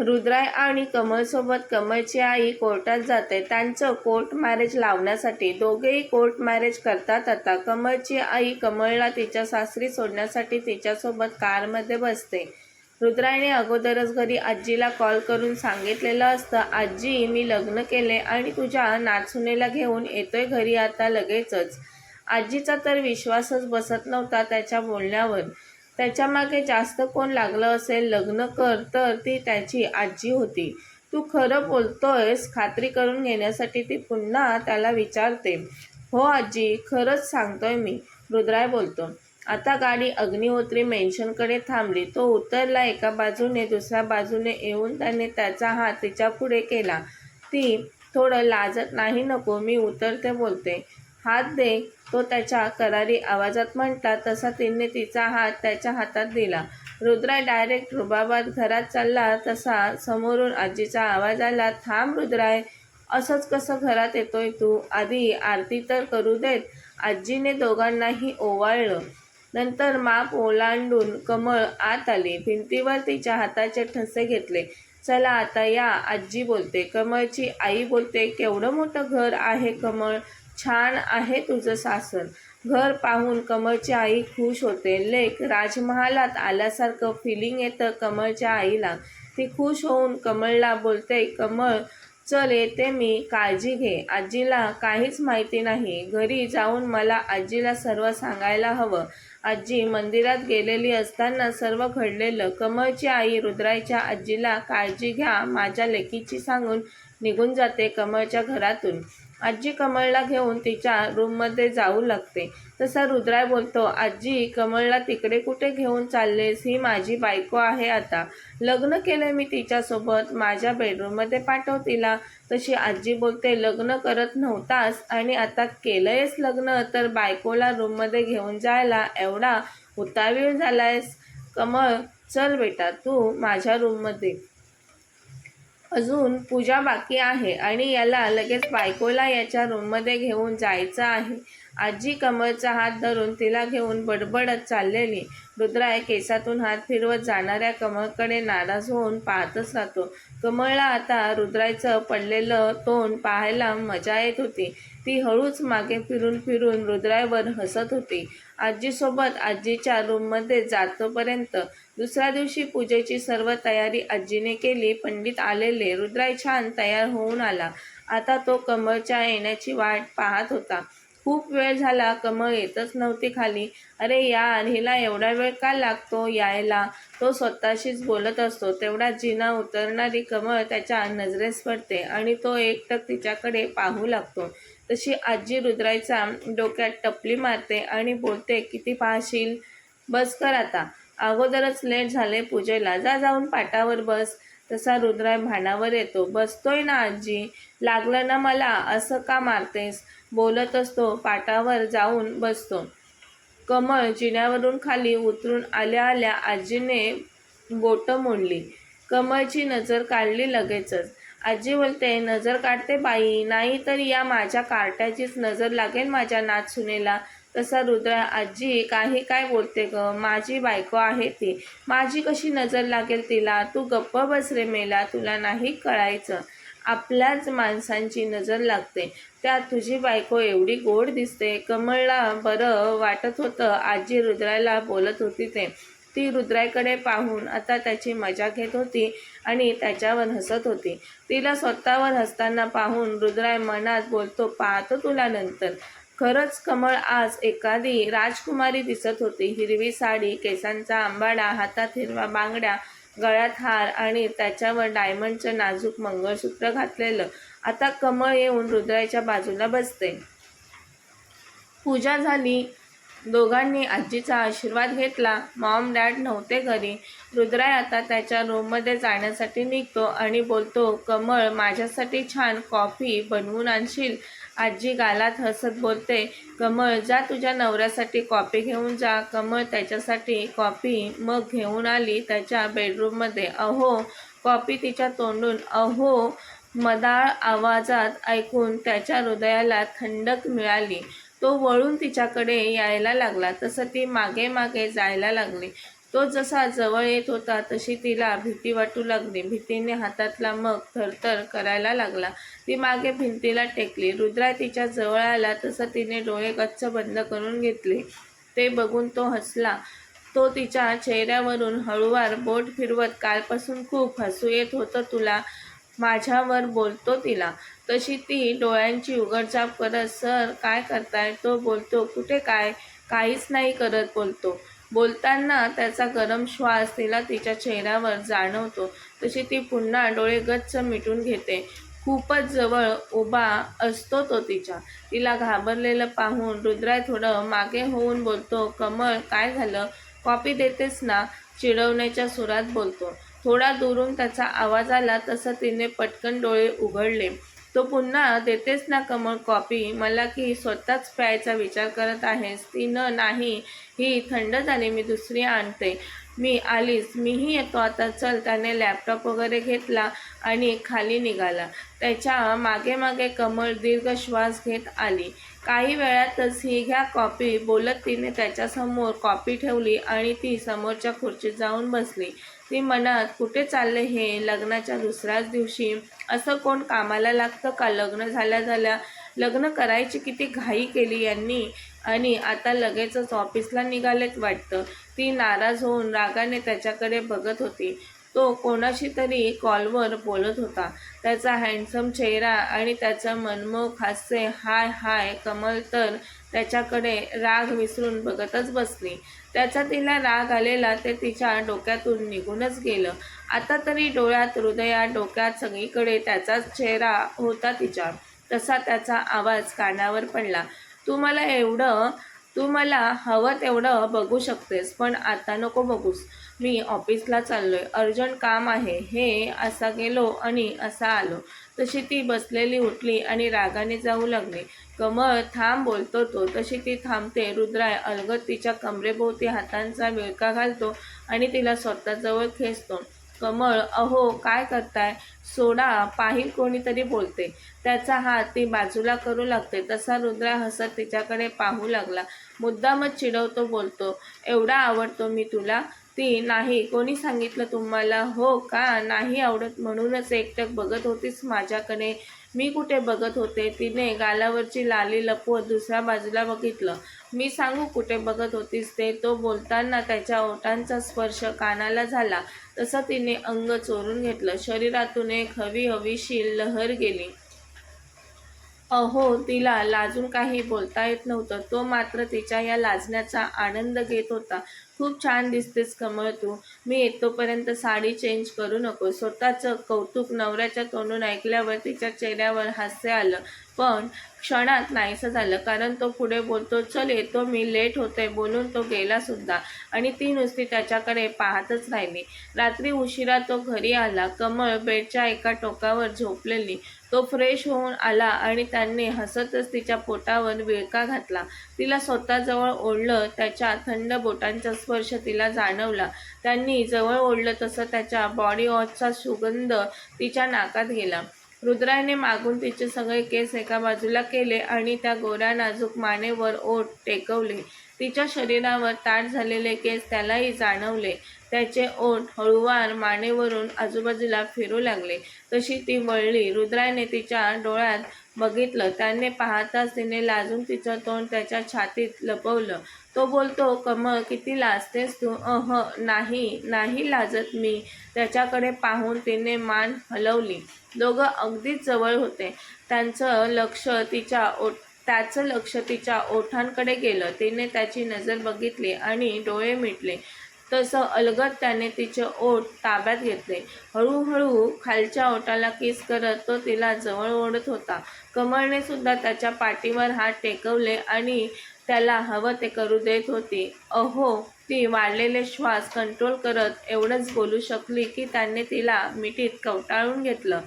रुद्राय आणि कमलसोबत कमलची आई कोर्टात जाते. त्यांचं कोर्ट मॅरेज लावण्यासाठी दोघेही कोर्ट मॅरेज करतात. आता कमलची आई कमलला तिच्या सासरी सोडण्यासाठी तिच्यासोबत कारमध्ये बसते. रुद्रायने अगोदरच घरी आजीला कॉल करून सांगितलेलं असतं आजी मी लग्न केले आणि तुझ्या नाचुनेला घेऊन येतोय घरी आता लगेचच. आजीचा तर विश्वासच बसत नव्हता त्याच्या बोलण्यावर. त्याच्यामागे जास्त कोण लागलं असेल लग्न कर तर ती त्याची आजी होती. तू खरं बोलतोयस खात्री करून घेण्यासाठी ती पुन्हा त्याला विचारते. हो आजी खरंच सांगतोय मी रुद्राय बोलतो. आता गाडी अग्निहोत्री मेन्शनकडे थांबली. तो उतरला एका बाजूने दुसऱ्या बाजूने येऊन त्याने त्याचा हात तिच्या पुढे केला. ती थोडं लाजत नाही नको मी उतरते बोलते. हात दे. तो त्याच्या करारी आवाजात म्हटला तसा तिने तिचा हात त्याच्या हातात दिला. रुद्राय डायरेक्ट रुबाबात घरात चालला तसा समोरून आजीचा आवाज आला थांब रुद्राय असंच कसं घरात येतोय तू? आधी आरती तर करू देत. आजीने दोघांनाही ओवाळलं. नंतर माप ओलांडून कमळ आत आली. भिंतीवर तिच्या हाताचे ठसे घेतले. चला आता या आजी बोलते. कमळची आई बोलते केवढं मोठं घर आहे कमळ? छान आहे तुझं सासर. घर पाहून कमळची आई खुश होते. लेख राजमहालात आल्यासारखं फिलिंग येतं कमळच्या आईला. ती खुश होऊन कमळला बोलते कमळ चल येते मी काळजी घे. आजीला काहीच माहिती नाही. घरी जाऊन मला आजीला सर्व सांगायला हवं. आजी मंदिरात गेलेली असताना सर्व घडलेलं. कमळची आई रुद्राईच्या आजीला काळजी घ्या. माझ्या लेकीची सांगून निघून जाते कमळच्या घरातून. आजी कमळला घेऊन तिच्या रूममध्ये जाऊ लागते. तसा रुद्राय बोलतो आजी कमळला तिकडे कुठे घेऊन चाललेस? ही माझी बायको आहे आता. लग्न केलं मी तिच्यासोबत. माझ्या बेडरूममध्ये पाठव तिला. तशी आजी बोलते लग्न करत नव्हतास आणि आता केलंयस लग्न तर बायकोला रूममध्ये घेऊन जायला एवढा उतावीळ झालायस. कमळ चल बेटा तू माझ्या रूममध्ये. अजून पूजा बाकी आहे आणि याला लगेच बायकोला याच्या रूममध्ये घेऊन जायचं आहे. आजी कमळचा हात धरून तिला घेऊन बडबडत चाललेली. रुद्राय केसातून हात फिरवत जाणाऱ्या कमळकडे नाराज होऊन पाहतच राहतो. कमळला आता रुद्रायचं पडलेलं तोंड पाहायला मजा येत होती. ती हळूच मागे फिरून फिरून रुद्रायवर हसत होती. आजीसोबत आजीच्या रूममध्ये जातोपर्यंत दुसऱ्या दिवशी पूजेची सर्व तयारी आजीने केली. पंडित आलेले रुद्राय छान तयार होऊन आला. आता तो कमळच्या येण्याची वाट पाहत होता. खूप वेळ झाला कमळ येतच नव्हती खाली. अरे यार हिला एवढा वेळ का लागतो यायला? तो स्वतःशीच बोलत असतो. तेवढा जिना उतरणारी कमळ त्याच्या नजरेस पडते आणि तो एकटक तिच्याकडे पाहू लागतो. तशी आजी रुद्रायचा डोक्यात टपली मारते आणि बोलते किती पाहशील? बस कर आता. अगोदरच लेट झाले पूजेला. जा जाऊन पाटावर बस. तसा रुद्राय भानावर येतो. बसतोय ना आजी? लागलं ना मला? असं का मारतेस? बोलत असतो पाटावर जाऊन बसतो. कमळ जिन्यावरून खाली उतरून आल्या आल्या आजीने बोटं मोडली. कमळची नजर काढली लगेचच. आजी बोलते नजर काढते बाई नाही तर या माझ्या कार्ट्याचीच नजर लागेल माझ्या नाचसुनेला तसा रुद्र आजी काही काय बोलते ग? माझी बायको आहे ती. माझी कशी नजर लागेल तिला? तू गप्प बस रे मेला तुला नाही कळायचं. आपल्याच माणसांची नजर लागते. त्यात तुझी बायको एवढी गोड दिसते. कमळला बरं वाटत होतं. आजी रुद्रायला बोलत होती ते. ती रुद्रायकडे पाहून आता त्याची मजा घेत होती आणि त्याच्यावर हसत होती. तिला स्वतःवर हसताना पाहून रुद्राय मनात बोलतो पाहतो तुला नंतर. खरंच कमळ आज एखादी राजकुमारी दिसत होती. हिरवी साडी केसांचा आंबाडा हातात हिरवा बांगड्या गळ्यात हार आणि त्याच्यावर डायमंडचं नाजूक मंगळसूत्र घातलेलं आता कमळ येऊन रुद्राच्या बाजूला बसते. पूजा झाली. दोघांनी आजीचा आशीर्वाद घेतला. मॉम डॅड नव्हते घरी. रुद्राय आता त्याच्या रूममध्ये जाण्यासाठी निघतो आणि बोलतो कमळ माझ्यासाठी छान कॉफी बनवून आणशील? आजी गालात हसत बोलते कमळ जा तुझ्या नवऱ्यासाठी कॉफी घेऊन जा. कमळ त्याच्यासाठी कॉफी मग घेऊन आली त्याच्या बेडरूममध्ये. अहो कॉफी तिच्या तोंडून अहो मदाळ आवाजात ऐकून त्याच्या हृदयाला थंडक मिळाली. तो वळून तिच्याकडे यायला लागला. तसं ती मागे मागे जायला लागली. तो जसा जवळ येत होता तशी तिला भीती वाटू लागली. भीतीने हातातला मग थरथर करायला लागला. ती मागे भिंतीला टेकली. रुद्रा तिच्या जवळ आला तसं तिने डोळे गच्च बंद करून घेतले. ते बघून तो हसला. तो तिच्या चेहऱ्यावरून हळूवार बोट फिरवत कालपासून खूप हसू येत होतं तुला. माझ्यावर बोलतो तिला. तशी ती डोळ्यांची उघडझाप करत सर काय करताय? तो बोलतो कुठे काय? काहीच नाही करत बोलतो. बोलताना त्याचा गरम श्वास तिला तिच्या चेहऱ्यावर जाणवतो. तशी ती पुन्हा डोळे गच्च मिटून घेते. खूपच जवळ उभा असतो तो तिच्या. तिला घाबरलेलं पाहून रुद्राय थोडं मागे होऊन बोलतो कमळ काय झालं? कॉपी देतेस ना? चिडवण्याच्या सुरात बोलतो. थोडा दुरून त्याचा आवाज आला तसं तिने पटकन डोळे उघडले. तो पुन्हा देतेस ना कमळ कॉपी? मला की स्वतःच प्यायचा विचार करत आहेस? तिनं नाही ही थंड झाली मी दुसरी आणते. मी आलीस मीही येतो. आता चल त्याने लॅपटॉप वगैरे घेतला आणि खाली निघाला. त्याच्यामागे मागे कमळ दीर्घ श्वास घेत आली. काही वेळातच ही घ्या कॉपी बोलत तिने त्याच्यासमोर कॉपी ठेवली आणि ती समोरच्या खुर्चीत जाऊन बसली. ती मनात कुठे चालले हे लग्नाच्या दुसऱ्याच दिवशी? असं कोण कामाला लागतं का? लग्न झाल्या झाल्या लग्न करायची किती घाई केली यांनी? आणि आता लगेचच ऑफिसला निघालेत वाटतं. ती नाराज होऊन रागाने त्याच्याकडे बघत होती. तो कोणाशी तरी कॉलवर बोलत होता. त्याचा हँडसम चेहरा आणि त्याचं मनमोहक हास्य हाय हाय कमल तर त्याच्याकडे राग विसरून बघतच बसली. त्याचा तिला राग आलेला ते तिच्या डोक्यातून निघूनच गेलं. आता तरी डोळ्यात हृदयात डोक्यात सगळीकडे त्याचाच चेहरा होता तिच्या तसा त्याचा आवाज कानावर पडला. तू मला एवढं तू मला हवं तेवढं बघू शकतेस पण आता नको बघूस. मी ऑफिसला चाललोय. अर्जंट काम आहे. हे असा गेलो आणि असा आलो. तशी ती बसलेली उठली आणि रागाने जाऊ लागली. कमळ थांब बोलतो तो. तशी ती थांबते. रुद्राय अलगत तिच्या कमरेभोवती हातांचा विळका घालतो आणि तिला स्वतःजवळ खेचतो. कमळ अहो काय करताय? सोडा पाहिल कोणीतरी बोलते. त्याचा हात ती बाजूला करू लागते. तसा रुद्रा हसत तिच्याकडे पाहू लागला. मुद्दामच चिडवतो बोलतो. एवढा आवडतो मी तुला? ती नाही. कोणी सांगितलं तुम्हाला? हो का? नाही आवडत. म्हणूनच एकटक बघत होतीस माझ्याकडे. मी कुठे बघत होते? तिने गालावरची लाली लपवत दुसऱ्या बाजूला बघितलं. मी सांगू कुठे बघत होतीस ते? तो बोलताना त्याच्या ओठांचा स्पर्श कानाला झाला. तसं तिने अंग चोरून घेतलं. शरीरातून एक हवी हवीशी लहर गेली. अहो तिला लाजून काही बोलता येत नव्हतं. तो मात्र तिच्या या लाजण्याचा आनंद घेत होता. खूप छान दिसतेस कमळ तू. मी येतोपर्यंत साडी चेंज करू नको. स्वतःचं कौतुक नवऱ्याच्या तोंडून ऐकल्यावर तिच्या चेहऱ्यावर हास्य आलं. पण क्षणात नाहीसं झालं कारण तो पुढे बोलतो चल येतो मी लेट होतोय बोलून तो गेला सुद्धा. आणि ती नुसती त्याच्याकडे पाहतच राहिली. रात्री उशिरा तो घरी आला. कमळ बेडच्या एका टोकावर झोपलेली. तो फ्रेश होऊन आला आणि त्यांनी हसतच तिच्या पोटावर विळका घातला. तिला स्वतःजवळ ओढलं त्याच्या थंड बोटांचा स्पर्श तिला जाणवला. त्यांनी जवळ ओढलं तसं त्याच्या बॉडी वॉशचा सुगंध तिच्या नाकात गेला. रुद्राने मागून तिचे सगळे केस एका बाजूला केले आणि त्या गोऱ्या नाजूक मानेवर ओठ टेकवले. तिच्या शरीरावर ताट झालेले केस त्यालाही जाणवले. त्याचे ओठ हळूवार मानेवरून आजूबाजूला फिरू लागले. तशी ती वळली. रुद्राने तिच्या डोळ्यात बघितलं. त्याने पाहताच तिने लाजून तिचं तोंड त्याच्या छातीत लपवलं. तो बोलतो कमळ किती लाजतेस तू. अह नाही नाही लाजत मी. त्याच्याकडे पाहून तिने मान हलवली. दोघं अगदीच जवळ होते. त्यांचं लक्ष तिच्या ओठ त्याचं लक्ष तिच्या ओठांकडे गेलं. तिने त्याची नजर बघितली आणि डोळे मिटले. तसं अलगद त्याने तिचे ओठ ताब्यात घेतले. हळूहळू खालच्या ओठाला किस करत तो तिला जवळ ओढत होता. कमळने सुद्धा त्याच्या पाठीवर हात टेकवले आणि त्याला हवं ते करू देत होती. अहो ती वाढलेले श्वास कंट्रोल करत एवढंच बोलू शकली की त्याने तिला मिठीत कवटाळून घेतलं.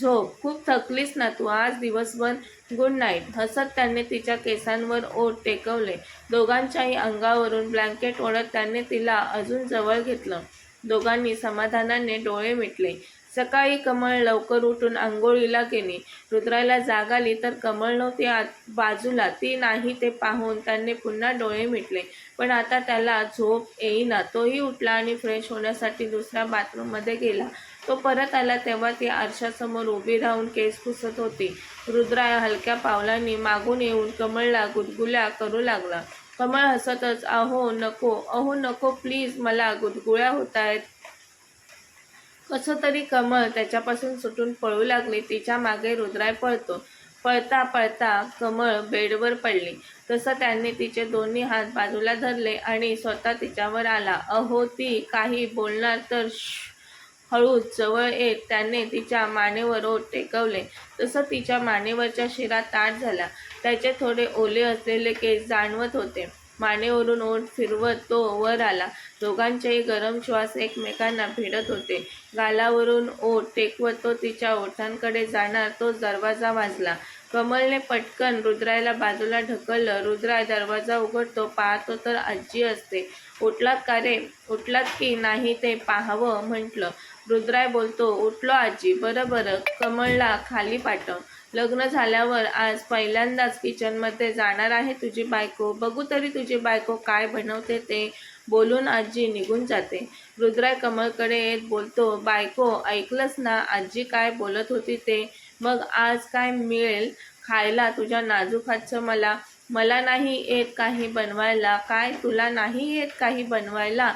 झोप खूप थकलीस ना तू आज दिवसभर? गुड नाईट हसत त्याने तिच्या केसांवर ओठ टेकवले. दोघांच्याही अंगावरून ब्लँकेट ओढत त्याने तिला अजून जवळ घेतलं. दोघांनी समाधानाने डोळे मिटले. सकाळी कमळ लवकर उठून आंघोळीला गेली. रुद्राला जाग आली तर कमळ नव्हती बाजूला. ती नाही ते पाहून त्याने पुन्हा डोळे मिटले. पण आता त्याला झोप येईना. तोही उठला आणि फ्रेश होण्यासाठी दुसऱ्या बाथरूममध्ये गेला. तो परत आला तेव्हा ती आरशासमोर उभी राहून केस पुसत होती. रुद्रा हलक्या पावलांनी मागून येऊन कमळला गुदगुल्या करू लागला. कमळ हसतच अहो नको. अहो नको. प्लीज मला गुदगुळ्या होत आहेत कसं तरी कमळ त्याच्यापासून सुटून पळू लागली तिच्यामागे रुद्राय पळतो. पळता पळता कमळ बेडवर पडली. तसं त्यांनी तिचे दोन्ही हात बाजूला धरले आणि स्वतः तिच्यावर आला. अहो ती काही बोलणार तर हळू जवळ येत त्याने तिच्या मानेवर ओठ टेकवले. तसं तिच्या मानेवरच्या शिरा ताट झाला. त्याचे थोडे ओले असलेले केस जाणवत होते. मानेवरून ओठ फिरवत तो वर आला. दोघांचेही गरम श्वास एकमेकांना भिडत होते. गालावरून ओठ टेकवत तो तिच्या ओठांकडे जाणार तो दरवाजा वाजला. कमलने पटकन रुद्रायला बाजूला ढकललं. रुद्राय दरवाजा उघडतो पाहतो तर आजी असते. उठलात का रे? उठलात की नाही ते पाहावं म्हटलं. रुद्राय बोलतो उठलो आजी. बरं बरं. कमळला खाली पाठव. लग्न झाल्यावर आज पहिल्यांदाच किचनमध्ये जाणार आहे तुझी बायको. बघू तरी तुझी बायको काय बनवते ते बोलून आजी निघून जाते. रुद्राय कमळकडे येत बोलतो बायको ऐकलंच ना आजी काय बोलत होती ते? मग आज काय मिळेल खायला तुझ्या नाजूक हातचं मला? मला नाही येत काही बनवायला. काय तुला नाही येत काही बनवायला?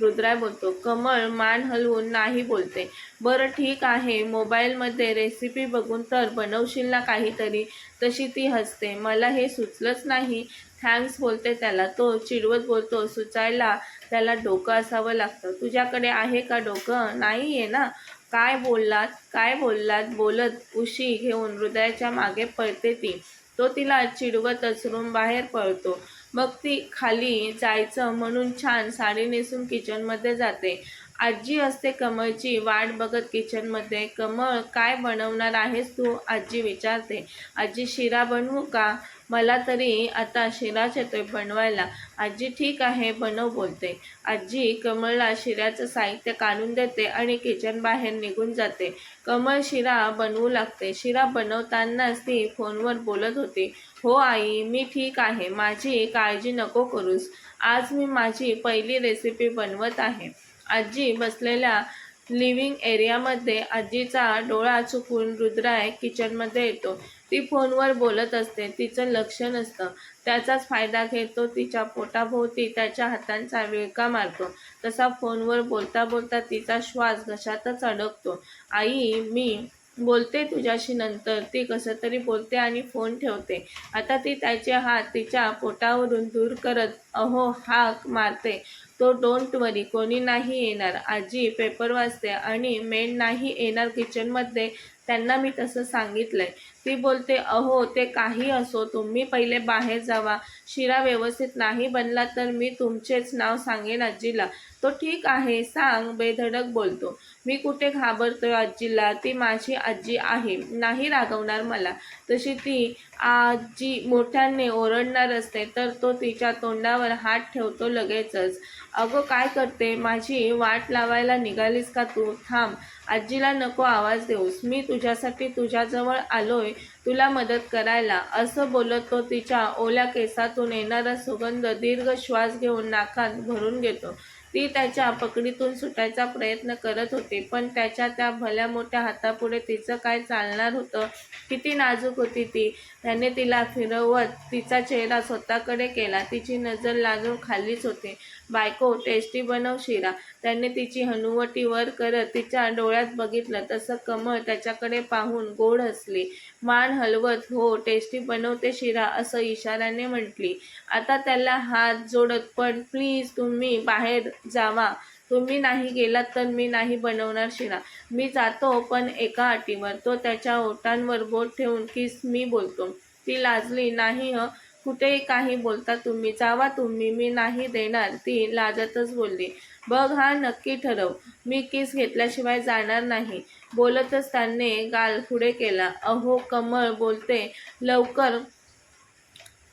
रुद्राय बोलतो कमळ मान हलवून नाही बोलते. बरं ठीक आहे. मोबाईलमध्ये रेसिपी बघून तर बनवशील ना काहीतरी? तशी ती हसते. मला हे सुचलंच नाही. थँक्स बोलते त्याला. तो चिडवत बोलतो सुचायला त्याला डोकं असावं लागतं. तुझ्याकडे आहे का डोकं? नाही आहे ना. काय बोललात? काय बोललात? बोलत उशी घेऊन हृदयाच्या मागे पळते ती. तो तिला चिडवतच रूम बाहेर पळतो. मग ती खाली जायचं म्हणून छान साडी नेसून किचनमध्ये जाते. आजी असते कमळची वाट बघत किचनमध्ये कमळ काय बनवणार आहेस तू? आजी विचारते. आजी शिरा बनवू का? मला तरी आता शिराच येतोय बनवायला. आजी ठीक आहे बनव बोलते. आजी कमळला शिऱ्याचं साहित्य काढून देते आणि किचन बाहेर निघून जाते. कमळ शिरा बनवू लागते. शिरा बनवतानाच ती फोनवर बोलत होती. हो आई मी ठीक आहे. माझी काळजी नको करूस. आज मी माझी पहिली रेसिपी बनवत आहे. आजी बसलेल्या लिव्हिंग एरियामध्ये आजीचा डोळा चुकून रुद्राय किचनमध्ये येतो. ती फोनवर बोलत असते. तिचं लक्ष नसतं. त्याचाच फायदा घेत तो तिच्या पोटाभोवती त्याच्या हातांचा विळका मारतो. तसा फोनवर बोलता बोलता तिचा श्वास घशातच अडकतो. आई मी बोलते तुझ्याशी नंतर. ती कसं तरी बोलते आणि फोन ठेवते. आता ती त्याचे हात तिच्या पोटावरून दूर करत अहो हाक मारते. तो डोंट वरी कोणी नाही येणार. आजी पेपर वाचते आणि मेन नाही येणार किचनमध्ये त्यांना मी तसं सांगितलंय. ती बोलते अहो ते काही असो तुम्ही पहिले बाहेर जावा. शिरा व्यवस्थित नाही बनला तर मी तुमचेच नाव सांगेन आजीला. तो ठीक आहे सांग बेधडक बोलतो. मी कुठे घाबरतोय आजीला? ती माझी आजी आहे. नाही रागवणार मला. तशी ती आजी मोठ्याने ओरडणार असते तर तो तिच्या तोंडावर हात ठेवतो लगेचच. अगं काय करते? माझी वाट लावायला निघालीस का तू? थांब आजीला नको आवाज देऊस. मी तुझ्यासाठी तुझ्याजवळ आलोय तुला मदत करायला. असं बोलत तो तिच्या ओल्या केसातून येणारा सुगंध दीर्घ श्वास घेऊन नाकात भरून घेतो. ती त्याच्या पकडीतून सुटायचा प्रयत्न करत होती. पण त्याच्या त्या भल्या मोठ्या हातापुढे तिचं काय चालणार होतं? किती नाजूक होती ती. त्याने तिला फिरवत तिचा चेहरा स्वतःकडे केला. तिची नजर लागून खालीच होती. बायको टेस्टी बनव शिरा. त्याने तिची हनुवटी वर करत तिच्या डोळ्यात बघितलं तसं कमळ त्याच्याकडे पाहून गोड हसली. मान हलवत हो टेस्टी बनवते शिरा असं इशाऱ्याने म्हटली. आता त्याला हात जोडत पण प्लीज तुम्ही बाहेर जावा. तुम्ही नाही गेलात तर मी नाही बनवणार शिरा. मी जातो पण एका अटीवर तो त्याच्या ओटांवर बोट ठेवून किस मी बोलतो. ती लाजली नाही ह. कुठेही काही बोलता तुम्ही जावा तुम्ही मी नाही देणार. ती लाजतच बोलली. बघ हा नक्की ठरव. मी किस घेतल्याशिवाय जाणार नाही. बोलतच त्याने गाल पुढे केला. अहो कमळ बोलते लवकर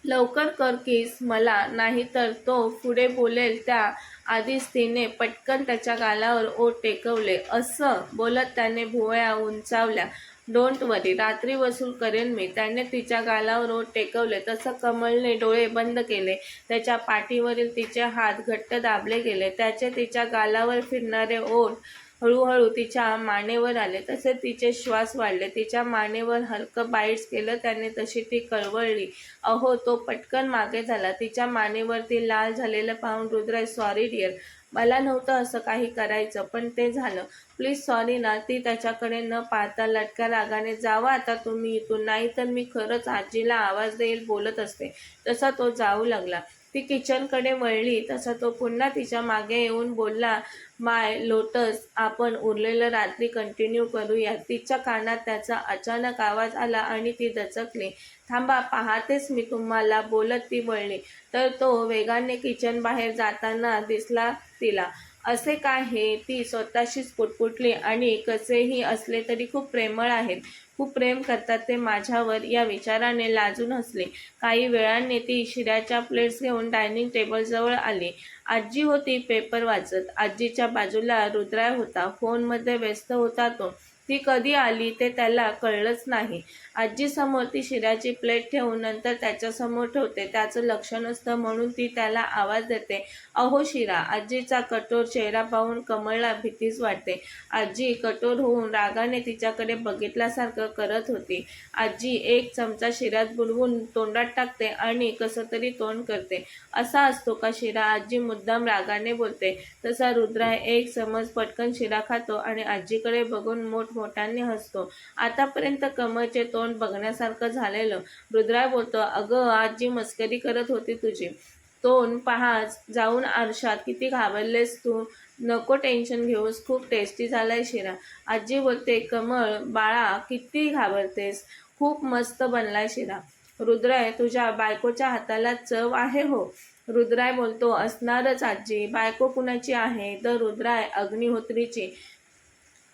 लवकर कर किस मला. नाही तर तो पुढे बोलेल त्या आधीच तिने पटकन त्याच्या गालावर ओट टेकवले. असं बोलत त्याने भुवया उंचावल्या. डोंट वरी रात्री वसूल करेन मी. त्याने तिच्या गालावर ओठ टेकवले. तसं कमलने डोळे बंद केले. त्याच्या पाठीवरील तिचे हात घट्ट दाबले गेले. त्याचे तिच्या गालावर फिरणारे ओठ हळूहळू तिच्या मानेवर आले. तसे तिचे श्वास वाढले. तिच्या मानेवर हलकं बाईट्स केलं. त्याने तशी ती कळवळली. अहो तो पटकन मागे झाला. तिच्या मानेवरती लाल झालेलं पाहून रुद्राय सॉरी डिअर मला नव्हतं असं काही करायचं पण ते झालं. प्लीज सॉरी ना ती त्याच्याकडे न पाहता लटक्या रागाने जावा आता तुम्ही इथून. नाही तर मी खरंच आजीला आवाज देईल बोलत असते. तसा तो जाऊ लागला. ती किचनकडे वळली तसा तो पुन्हा तिच्यामागे येऊन बोलला माय लोटस आपण उरलेलं रात्री कंटिन्यू करूया. तिच्या कानात त्याचा अचानक आवाज आला आणि ती दचकली. थांबा पाहतेच मी तुम्हाला बोलत ती वळली. तर तो वेगाने किचन बाहेर जाताना दिसला तिला. असे काय हे? ती स्वतःशीच पुटपुटली आणि कसेही असले तरी खूप प्रेमळ आहेत. खूप प्रेम करतात ते माझ्यावर. या विचाराने लाजून हसले. काही वेळाने ती शिऱ्याच्या प्लेट्स घेऊन डायनिंग टेबलजवळ आली. आजी होती पेपर वाचत. आजीच्या बाजूला रुद्राय होता. फोनमध्ये व्यस्त होता तो. ती कधी आली ते त्याला कळलंच नाही. आजीसमोर ती शिऱ्याची प्लेट ठेवून नंतर त्याच्यासमोर ठेवते. त्याचं लक्ष नसतं म्हणून ती त्याला आवाज देते. अहो शिरा आजीचा कठोर चेहरा पाहून कमळला भीतीच वाटते. आजी कठोर होऊन रागाने तिच्याकडे बघितल्यासारखं करत होती. आजी एक चमचा शिरात बुडवून तोंडात टाकते आणि कसं तरी तोंड करते. असा असतो का शिरा? आजी मुद्दाम रागाने बोलते. तसा रुद्रा एक समज पटकन शिरा खातो आणि आजीकडे बघून मोठ बोटांनी हसतो. आतापर्यंत कमळचे तोंड बघण्यासारखं झालेलं रुद्राय बोलतो अगं आजी मस्करी करत होती तुझी तोंड पहाच जाऊन आरशात किती घाबरलेस तू. नको टेन्शन घेऊस खूप टेस्टी झालाय शिरा. आजी बोलते कमळ बाळा किती घाबरतेस खूप मस्त बनलाय शिरा. रुद्राय तुझ्या बायकोच्या हाताला चव आहे हो. रुद्राय बोलतो असणारच आजी बायको कुणाची आहे तर रुद्राय अग्निहोत्रीची.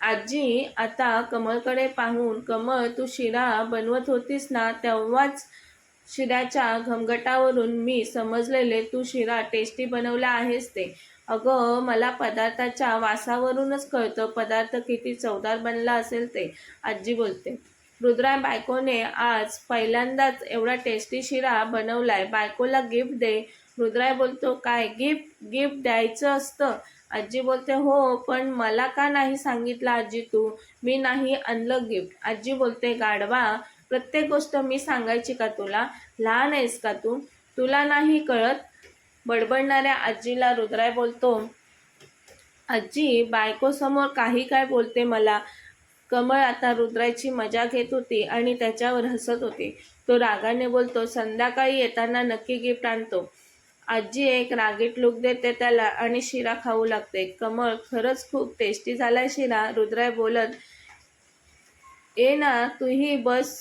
आजी आता कमळकडे पाहून कमळ तू शिरा बनवत होतीस ना तेव्हाच शिऱ्याच्या घमघटावरून मी समजलेले तू शिरा टेस्टी बनवला आहेस ते. अगं मला पदार्थाच्या वासावरूनच कळतं पदार्थ किती चवदार बनला असेल ते आजी बोलते. रुद्रा बायकोने आज पहिल्यांदाच एवढा टेस्टी शिरा बनवलाय बायकोला गिफ्ट दे. रुद्राय बोलतो काय गिफ्ट गिफ्ट द्यायचं असतं. आजी बोलते हो पण मला का नाही सांगितलं आजी तू? मी नाही आणलं गिफ्ट आजी बोलते गाढवा प्रत्येक गोष्ट मी सांगायची का तुला? लहान आहेस का तू? तुला नाही कळत? बडबडणाऱ्या आजीला रुद्राय बोलतो आजी बायकोसमोर काही काय बोलते मला? कमळ आता रुद्रायची मजा घेत होती आणि त्याच्यावर हसत होती. तो रागाने बोलतो संध्याकाळी येताना नक्की गिफ्ट आणतो. आजी एक रागीट लुक देते त्याला आणि शिरा खाऊ लागते. कमळ खरंच खूप टेस्टी झालाय शिरा. रुद्राय बोलत ये ना तूही बस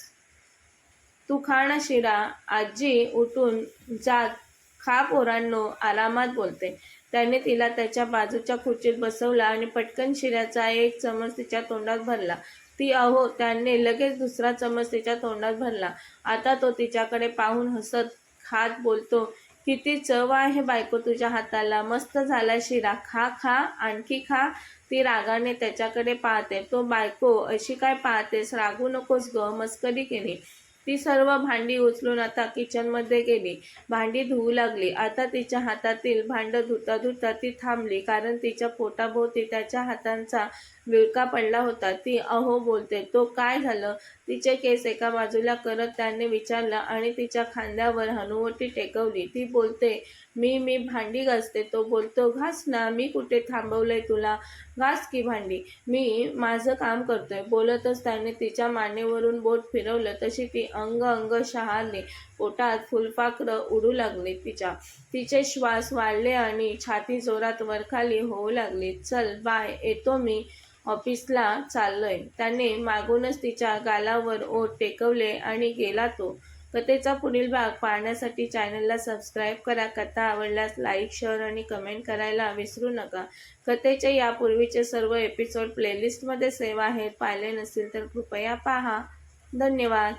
तू खा ना शिरा. आजी उठून जात खा पोरांनो आरामात बोलते. त्याने तिला त्याच्या बाजूच्या खुर्चीत बसवला आणि पटकन शिऱ्याचा एक चमच तिच्या तोंडात भरला. ती अहो त्याने लगेच दुसरा चमच तिच्या तोंडात भरला. आता तो तिच्याकडे पाहून हसत खात बोलतो. किती चव आहे बायको तुझ्या हाताला? मस्त झाला शिरा. खा खा आणखी खा. ती रागाने त्याच्याकडे पाहते. तो बायको अशी काय पाहतेस? रागू नकोस ग. मस्करी केली. ती सर्व भांडी उचलून आता किचनमध्ये गेली. भांडी धुवू लागली. आता तिच्या हातातील भांडं धुता धुता ती थांबली कारण तिच्या पोटाभोवती त्याच्या हातांचा विळका पडला होता. ती अहो बोलते तो काय झालं? तिचे केस एका बाजूला करत त्याने विचारला आणि तिच्या खांद्यावर हनुवटी टेकवली. ती बोलते मी मी भांडी घासते. तो बोलतो घास ना मी कुठे थांबवलंय तुला? घास की भांडी? मी माझं काम करतोय. बोलतच त्याने तिच्या मानेवरून बोट फिरवलं. तशी ती अंग अंग शहारली पोटात फुलपाखरं उडू लागली तिच्या. तिचे श्वास वाढले आणि छाती जोरात वरखाली होऊ लागली. चल बाय येतो मी. ऑफिसला चाललोय. त्याने मागूनच तिच्या गालावर ओठ टेकवले आणि गेला तो. कथेचा पुढील भाग पाहण्यासाठी चॅनलला सबस्क्राईब करा. कथा आवडल्यास लाईक शेअर आणि कमेंट करायला विसरू नका. कथेचे यापूर्वीचे सर्व एपिसोड प्लेलिस्टमध्ये सेव आहेत. पाहिले नसतील तर कृपया पहा. धन्यवाद.